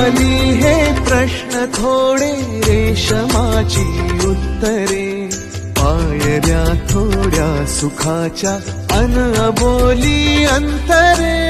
मनी हे प्रश्न थोडे रेशमाची उत्तरे. पायऱ्या थोड्या सुखाच्या अन अंतरे.